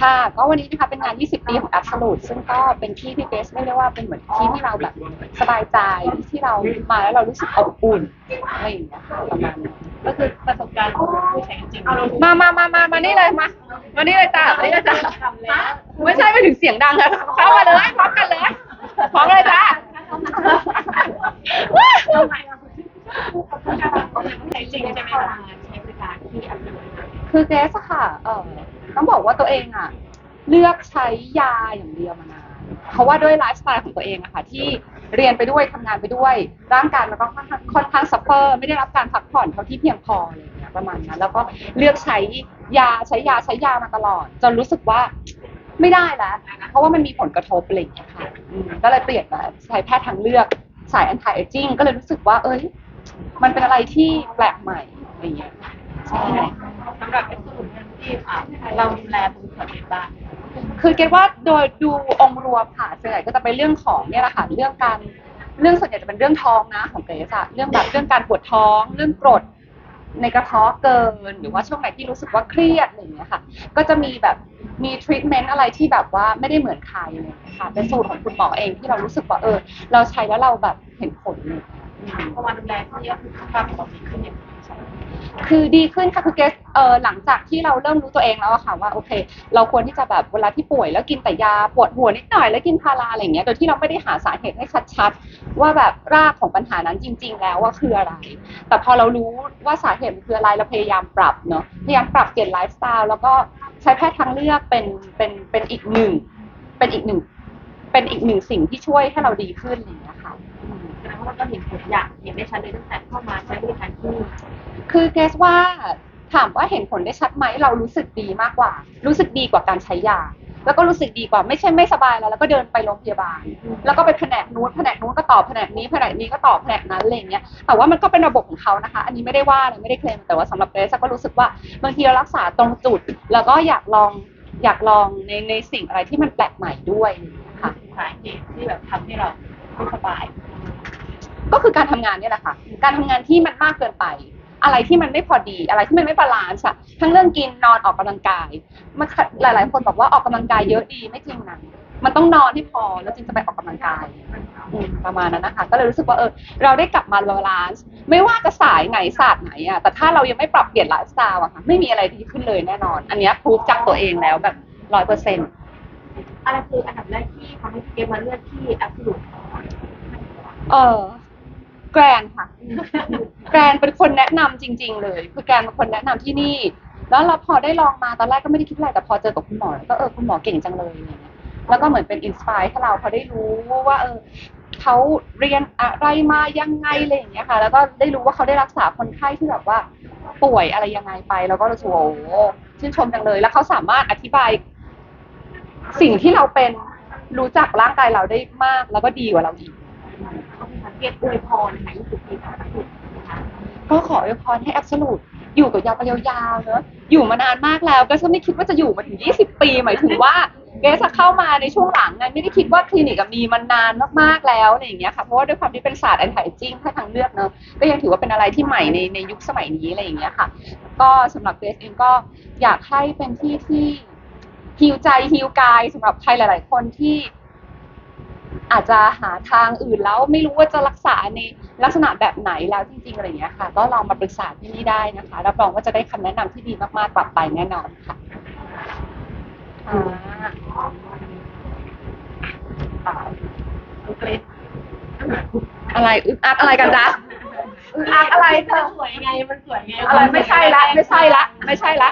ค่ะ ก็วันนี้นะคะเป็นงาน 20 ปีของ Absolute ซึ่งก็เป็นที่ที่เบสเรียกได้ว่าเป็นเหมือนที่ที่เราแบบสบายใจที่เรามาแล้วเรารู้สึกอบอุ่นอะไรอย่างเงี้ยค่ะประมาณนั้นก็คือประสบการณ์ของผู้ใช้จริงมามามามามานี่เลยมามานี่เลยจ้ามานี่เลยจ้าทำแล้วไม่ใช่ไม่ถึงเสียงดังนะเข้ามาเลยพร้อมกันเลยพร้อมเลยจ้าใช้จริงใช่ไหมคะใช้บริการที่อัพโหลดคือเกสอะค่ะเออ ต้องบอกว่าตัวเองอะเลือกใช้ยาอย่างเดียวมานานเพราะว่าด้วยไลฟ์สไตล์ของตัวเองอะค่ะที่เรียนไปด้วยทำงานไปด้วย ร่างกายมันก็ค่อนข้างค่อนข้างซัฟเฟอร์ไม่ได้รับการพักผ่อนเท่าที่เพียงพออะไรอย่างเงี้ยประมาณนั้นแล้วก็เลือกใช้ยาใช้ยาใช้ยามาตลอด จนรู้สึกว่าไม่ได้แล้วเพราะว่ามันมีผลกระทบอะไรอย่างเงี้ยค่ะก็เลยเปลี่ยนมาใช้แพทย์ทางเลือกสาย anti aging ก็เลยรู้สึกว่า เอ้ย มันเป็นอะไรที่แปลกใหม่อะไรอย่างเงี้ยใช่สำหรับ เป็นสรุปที่อะเราดูแลตรงส่วนไหนบ้าง คือเกดว่าโดยดูองค์รวมค่ะส่วนใหญ่ก็จะเป็นเรื่องของเนี่ยแหละค่ะเรื่องการเรื่องส่วนใหญ่จะเป็นเรื่องท้องนะของเกรซอะเรื่องแบบเรื่องการปวดท้อง เรื่องกรดในกระเพาะเกินหรือว่าช่วงไหนที่รู้สึกว่าเครียดอะไรอย่างเงี้ยค่ะ ก็จะมีแบบมีทรีทเมนต์อะไรที่แบบว่าไม่ได้เหมือนใครเลยค่ะ เป็นสูตรของคุณหมอเองที่เรารู้สึกว่าเออ เราใช้แล้วเราแบบเห็นผลเลย พอมาดูแลที่ก็คือสุขภาพของเราดีขึ้นอย่างใช่ไหม คือดีขึ้นค่ะคือเกสเออหลังจากที่เราเริ่มรู้ตัวเองแล้วอะค่ะว่าโอเค เราควรที่จะแบบเวลาที่ป่วยแล้วกินแต่ยาปวดหัวนิดหน่อยแล้วกินพาราอะไรเงี้ยโดยที่เราไม่ได้หาสาเหตุให้ชัดๆ ว่าแบบรากของปัญหานั้นจริง ๆ แล้วว่าคืออะไร แต่พอเรารู้ว่าสาเหตุมันคืออะไรเราพยายามปรับเนาะพยายามปรับเปลี่ยนไลฟ์สไตล์แล้วก็ใช้แพทย์ทางเลือกเป็นเป็นเป็นอีกหนึ่งเป็นอีกหนึ่งเป็นอีกหนึ่งสิ่งที่ช่วยให้เราดีขึ้นอะไรอย่างเงี้ยค่ะแสดงว่าเราก็เห็นผลอย่างเห็นได้ชัดเลยตั้งแต่เข้ามาใช้บริการที่ คือเกสว่าถามว่าเห็นผลได้ชัดไหมเรารู้สึกดีมากกว่า รู้สึกดีกว่าการใช้ยาแล้วก็รู้สึกดีกว่าไม่ใช่ไม่สบายแล้วแล้วก็เดินไปโรงพยาบาล แล้วก็ไปแผนกนู้นแผนกนู้นก็ตอบแผนกนี้แผนกนี้ก็ตอบแผนกนั้นอะไรอย่างเงี้ยแต่ว่ามันก็เป็นระบบของเขานะคะ อันนี้ไม่ได้ว่านะไม่ได้เคลมแต่ว่าสำหรับเกรซก็รู้สึกว่าบางทีเรารักษาตรงจุด แล้วก็อยากลองอยากลองในในสิ่งอะไรที่มันแปลกใหม่ด้วยอะไรอย่างเงี้ยค่ะสาเหตุที่แบบทำให้เราไม่สบาย ก็คือการทำงานเนี่ยแหละค่ะ การทำงานที่มันมากเกินไป อะไรที่มันไม่พอดี อะไรที่มันไม่บาลานซ์อะทั้งเรื่องกินนอนออกกำลังกายมันหลาย ๆ คนบอกว่าออกกำลังกายเยอะดีไม่จริงนะมันต้องนอนให้พอแล้วจึงจะไปออกกำลังกายอืมประมาณนั้นนะคะ ก็เลยรู้สึกว่าเออเราได้กลับมาบาลานซ์ไม่ว่าจะสายไหนศาสตร์ไหนอะแต่ถ้าเรายังไม่ปรับเปลี่ยนไลฟ์สไตล์อะค่ะไม่มีอะไรดีขึ้นเลยแน่นอน อันเนี้ยพูฟจากตัวเองแล้วแบบร้อยเปอร์เซ็นต์อะไรคืออันดับแรกที่ทำให้พี่เกมมาเลือกที่แอปพลิเคชันเออ แกรนค่ะ แกรนเป็นคนแนะนำจริง ๆ เลย คือแกรนเป็นคนแนะนำที่นี่ แล้วเราพอได้ลองมาตอนแรกก็ไม่ได้คิดอะไรแต่พอเจอกับคุณหมอ ก็เออคุณหมอเก่งจังเลยอะไรเงี้ยแล้วก็เหมือนเป็นอินสปายให้เราพอได้รู้ว่าเออเขาเรียนอะไรมายังไงอะไรอย่างเงี้ยค่ะ แล้วก็ได้รู้ว่าเขาได้รักษาคนไข้ที่แบบว่า ป่วยอะไรยังไงไป แล้วก็รู้สึกว่าโอ้โหชื่นชมจังเลย แล้วเขาสามารถอธิบาย สิ่งที่เราเป็นรู้จักร่างกายเราได้มาก แล้วก็ดีกว่าเราอีกก็คือ เกตอวยพรใน20ปีของแอปพลิเคชันก็ขออวยพรให้ Absolute อยู่กับยาวไปยาวๆเนอะอยู่มานานมากแล้วก็ไม่คิดว่าจะอยู่มาถึง 20 ปี หมายถึงว่าเกสเข้ามาในช่วงหลังนั้นไม่ได้คิดว่าคลินิกอะมีมานนานมากๆแล้วอะไรอย่างเงี้ยค่ะเพราะว่าด้วยความที่เป็นศาสตร์ anti aging ถ้าทางเลือกเนอะก็ยังถือว่าเป็นอะไรที่ใหม่ในในยุคสมัยนี้อะไรอย่างเงี้ยค่ะ ก็สำหรับเกสเองก็อยากให้เป็นที่ที่ฮิวใจฮิวกายสำหรับใครหลาย ๆ คนที่ อาจจะหาทางอื่นแล้วไม่รู้ว่าจะรักษาในลักษณะแบบไหนแล้วจริงๆอะไรอย่างเงี้ยค่ะ ก็ลองมาปรึกษาที่นี่ได้นะคะรับรองว่าจะได้คำแนะนำที่ดีมากๆกลับไปแน่นอนค่ะอะไรอึกอักอะไรกันจ๊ะอึกอักอะไรเธอสวยไงมันสวยไงอะไรไม่ใช่ละ ไม่ใช่ละ ไม่ใช่ละ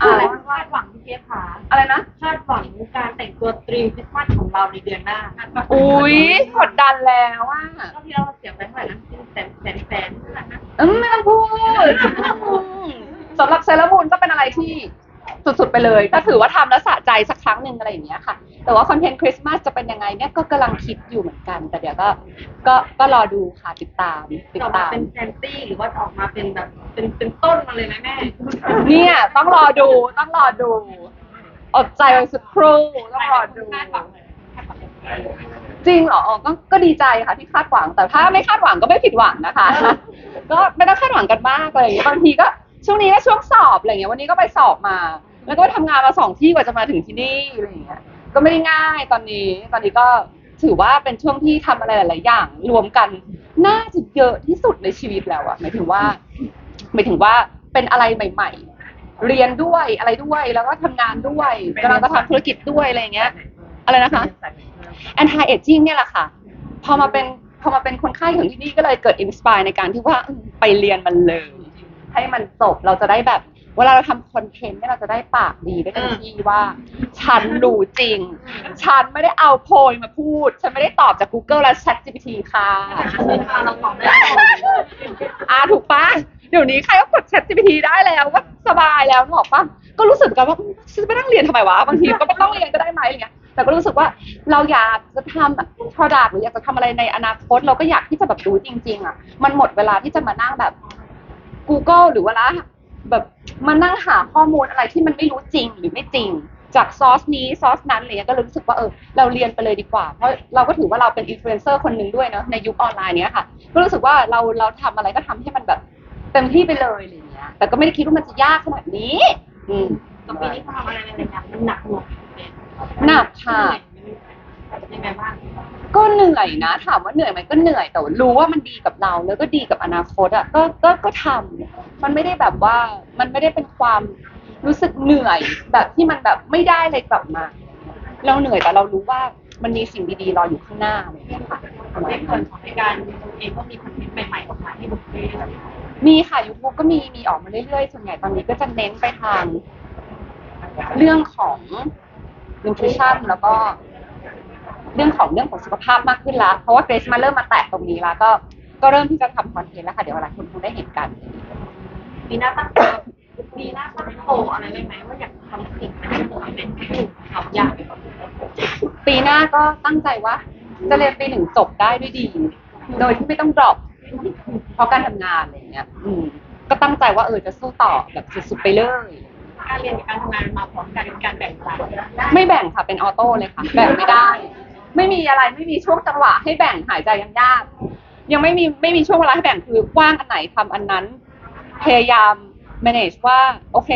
อะไร คาดหวังพี่เกฟขาอะไรนะคาดหวังการแต่งตัวตรีมคริสต์มาสของเราในเดือนหน้าอุ้ยกดดันแล้วว่าก็ที่เราเสียไปเท่าไหร่นะแสนแสนแสนเท่าไหร่นะอืมไม่ต้องพูดสำหรับเซเลบูนก็เป็นอะไรที่ สุดๆไปเลย ถ้าถือว่าทำแล้วสะใจสักครั้งหนึ่งอะไรอย่างเงี้ยค่ะ แต่ว่าคอนเทนต์คริสต์มาสจะเป็นยังไงเนี่ยก็กำลังคิดอยู่เหมือนกัน แต่เดี๋ยวก็ก็ก็รอดูค่ะติดตามติดจะออกมาตาม เป็นแซนตี้หรือว่าจะออกมาเป็นแบบเป็นเป็นต้นมาเลยไหมแม่ เนี่ยต้องรอดูต้องรอดู อดใจไว้สักครู่ต้องรอดู คาดหวังเลยจริงเหรออ๋อก็ก็ดีใจค่ะที่คาดหวัง แต่ถ้าไม่คาดหวังก็ไม่ผิดหวังนะคะ ก็ไม่ต้องคาดหวังกันมากอะไรอย่างเงี้ยบางทีก็ ช่วงนี้ก็ช่วงสอบอะไรอย่างเงี้ยวันนี้ก็ไปสอบมา แล้วก็ไปทำงานมาสองที่กว่าจะมาถึงที่นี่อะไรอย่างเงี้ยก็ไม่ได้ง่ายตอนนี้ตอนนี้ก็ถือว่าเป็นช่วงที่ทำอะไรหลาย ๆ อย่าง รวมกันน่าจะเยอะที่สุดในชีวิตแล้วอะหมายถึงว่าหมายถึงว่าเป็นอะไรใหม่ ๆ เรียนด้วยอะไรด้วยแล้วก็ทำงานด้วยกำลังจะทำธุรกิจด้วยอะไรอย่างเงี้ย อะไรนะคะ anti aging เนี่ยแหละค่ะ พอมาเป็นพอมาเป็นคนไข้ของที่นี่ก็เลยเกิดอินสปายในการที่ว่าอืมไปเรียนมันเลย ให้มันจบเราจะได้แบบ เวลาเราทำคอนเทนต์เนี่ยเราจะได้ปากดีได้เต็มที่ว่า ฉันรู้จริง ฉันไม่ได้เอาโพยมาพูด ฉันไม่ได้ตอบจาก Google และ Chat GPT ค่ะเราตอบได้อ่าถูกปะเดี๋ยวนี้ใครก็กด Chat GPT ได้แล้วก็สบายแล้วนึกออกปะก็รู้สึกกันว่าฉันจะไปนั่งเรียนทำไมวะบางทีก็ไม่ต้องเรียนก็ได้ไหมอะไรเงี้ยแต่ก็รู้สึกว่าเราอยากจะทำแบบ product หรืออยากจะทำอะไรในอนาคต เราก็อยากที่จะแบบรู้จริง ๆ อะ มันหมดเวลาที่จะมานั่งแบบ Google หรือว่าละแบบมานั่งหาข้อมูลอะไรที่มันไม่รู้จริงหรือไม่จริง จากซอสนี้ซอสนั้นอะไรเงี้ยก็เลยรู้สึกว่าเออเราเรียนไปเลยดีกว่า เพราะเราก็ถือว่าเราเป็นอินฟลูเอนเซอร์คนหนึ่งด้วยเนอะในยุคออนไลน์เนี้ยค่ะ ก็รู้สึกว่าเราเราทำอะไรก็ทำให้มันแบบเต็มที่ไปเลยอะไรเงี้ยแต่ก็ไม่ได้คิดว่ามันจะยากขนาดนี้ อืมกับปีนี้ทำอะไรหลายๆอย่างมันหนักหน่วงหนักค่ะยังไงบ้าง ก็เหนื่อยนะ ถามว่าเหนื่อยไหมก็เหนื่อยแต่ว่ารู้ว่ามันดีกับเรา แล้วก็ดีกับอนาคตอะก็ก็ก็ทำมันไม่ได้แบบว่ามันไม่ได้เป็นความรู้สึกเหนื่อยแบบที่มันแบบไม่ได้เลยกลับมา เราเหนื่อยแต่เรารู้ว่ามันมีสิ่งดีๆรออยู่ข้างหน้าอะไรอย่างเงี้ยค่ะประมาในส่วนของในการเองก็มีคอนเทนต์ใหม่ๆออกมาให้ดูเรื่มีค่ะ YouTube ก็มีมีออกมาเรื่อยๆ ส่วนใหญ่ตอนนี้ก็จะเน้นไปทาง เรื่องของ nutrition แล้วก็ เรื่องของเรื่องของสุขภาพมากขึ้นละเพราะว่าเกรซมาเริ่มมาแตะตรงนี้แล้วก็ก็เริ่มที่จะทำคอนเทนต์แล้วค่ะเดี๋ยวหลายคนคงได้เห็นกันๆปีหน้าตั้งปีหน้าตั้งโตอะไรไว้ไหมว่าอยากทำสิ่งที่เป็นทำยากปีหน้าก็ตั้งใจว่า จะเรียนปีหนึ่งจบได้ด้วยดี โดยที่ไม่ต้องดรอปเพราะการทำงานอะไรอย่างเงี้ย อืม ก็ตั้งใจว่าเออจะสู้ต่อแบบสุดๆไปเลยการเรียนกับการทำงานมาพร้อมกันเป็นการแบ่งเวลาไม่แบ่งค่ะเป็นออโต้เลยค่ะ แบ่งไม่ได้ ไม่มีอะไรไม่มีช่วงจังหวะให้แบ่งหายใจยังยาก ยังไม่มีไม่มีช่วงเวลาให้แบ่งคือว่างอันไหนทำอันนั้น พยายาม manage ว่าโอเค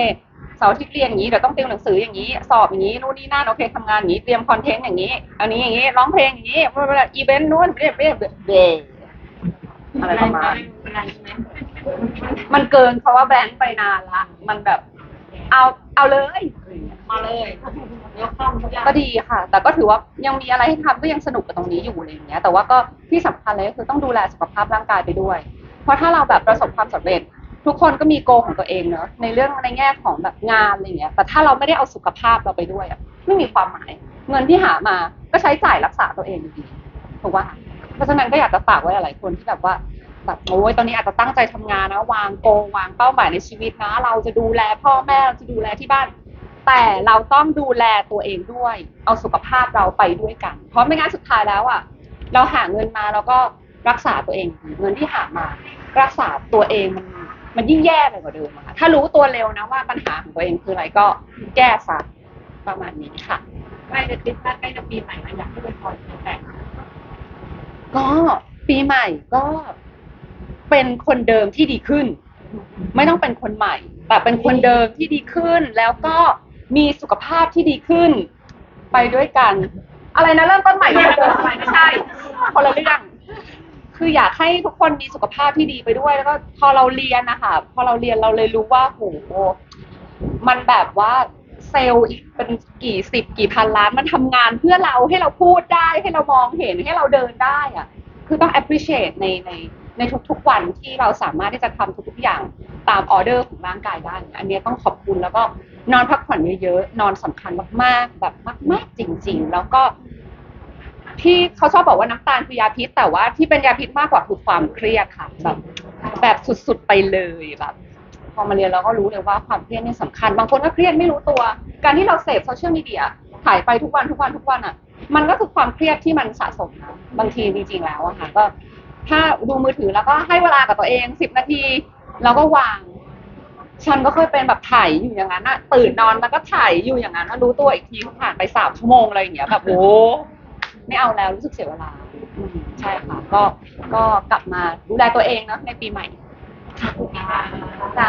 เสาร์ที่เรียนอย่างนี้เดี๋ยวต้องเติวหนังสืออย่างนี้ สอบอย่างนี้นู่นนี่นั่นโอเคทำงานอย่างนี้เตรียมคอนเทนต์อย่างนี้ อันนี้อย่างนี้ร้องเพลงอย่างนี้อีเวนต์นู่นเรียบเบเบเบอะไรประมาณอะไรไหมมันเกินเพราะว่าแบงค์ไปนานละ มันแบบ เอาเอาเลย มาเลยยกข้ามทุกอย่างก็ดีค่ะ แต่ก็ถือว่ายังมีอะไรให้ทำก็ยังสนุกกับตรงนี้อยู่อะไรอย่างเงี้ย แต่ว่าก็ที่สำคัญเลยก็คือต้องดูแลสุขภาพร่างกายไปด้วย เพราะถ้าเราแบบประสบความสำเร็จ ทุกคนก็มีโกของตัวเองเนอะในเรื่องในแง่ของแบบงานอะไรเงี้ย แต่ถ้าเราไม่ได้เอาสุขภาพเราไปด้วยอะไม่มีความหมาย เงินที่หามาก็ใช้จ่ายรักษาตัวเองอยู่ดีถูกป่ะเพราะฉะนั้นก็อยากจะฝากไว้หลายๆคนที่แบบว่าแบบโอ้ยตอนนี้อาจจะตั้งใจทำงานนะ วางโกวางเป้าหมายในชีวิตนะ เราจะดูแลพ่อแม่เราจะดูแลที่บ้าน แต่เราต้องดูแลตัวเองด้วย เอาสุขภาพเราไปด้วยกัน เพราะไม่งั้นสุดท้ายแล้วอะเราหาเงินมาแล้วก็รักษาตัวเองเงินที่หามา รักษาตัวเองมันมันยิ่งแย่ไปกว่าเดิมค่ะถ้ารู้ตัวเร็วนะว่าปัญหาของตัวเองคืออะไรก็แก้ซะประมาณนี้ค่ะใกล้จะคริสต์มาสใกล้จะปีใหม่แล้วอยากให้เป็นพรแต่ก็ปีใหม่ก็เป็นคนเดิมที่ดีขึ้น ไม่ต้องเป็นคนใหม่ แต่เป็นคนเดิมที่ดีขึ้น แล้วก็ มีสุขภาพที่ดีขึ้น ไปด้วยกัน อะไรนะเริ่มต้นใหม่เริ่มต้นใหม่ไม่ใช่คนละเรื่องคืออยากให้ทุกคนมีสุขภาพที่ดีไปด้วย แล้วก็พอเราเรียนนะคะพอเราเรียนเราเลยรู้ว่าโหมันแบบว่าเซลล์อีกเป็นกี่สิบกี่พันล้านมันทำงานเพื่อเราให้เราพูดได้ให้เรามองเห็นให้เราเดินได้อะคือต้อง appreciate ในใน ในทุกๆวันที่เราสามารถที่จะทำทุกๆอย่างตามออเดอร์ของร่างกายได้อันนี้ต้องขอบคุณแล้วก็นอนพักผ่อนเยอะๆนอนสำคัญมากๆ แบบมากๆจริง ๆ แล้วก็ที่เขาชอบบอกว่าน้ำตาลคือยาพิษ แต่ว่าที่เป็นยาพิษมากกว่าคือความเครียดค่ะแบบแบบสุดๆไปเลยแบบพอมาเรียนเราก็รู้เลยว่าความเครียดนี่สำคัญ บางคนก็เครียดไม่รู้ตัว การที่เราเสพโซเชียลมีเดียถ่ายไปทุกวันทุกวันทุกวันอะ มันก็คือความเครียดที่มันสะสมนะบางทีจริงๆแล้วอะค่ะก็ ถ้าดูมือถือแล้วก็ให้เวลากับตัวเองสิบนาทีแล้วก็วาง ฉันก็เคยเป็นแบบถ่ายอยู่อย่างนั้นอะตื่นนอนแล้วก็ถ่ายอยู่อย่างนั้นอะรู้ตัวอีกทีผ่านไปสามชั่วโมงอะไรอย่างเงี้ยแบบโอ้ไม่เอาแล้วรู้สึกเสียเวลาอืมใช่ค่ะ ก็ก็กลับมาดูแลตัวเองเนอะในปีใหม่ค่ะจ้า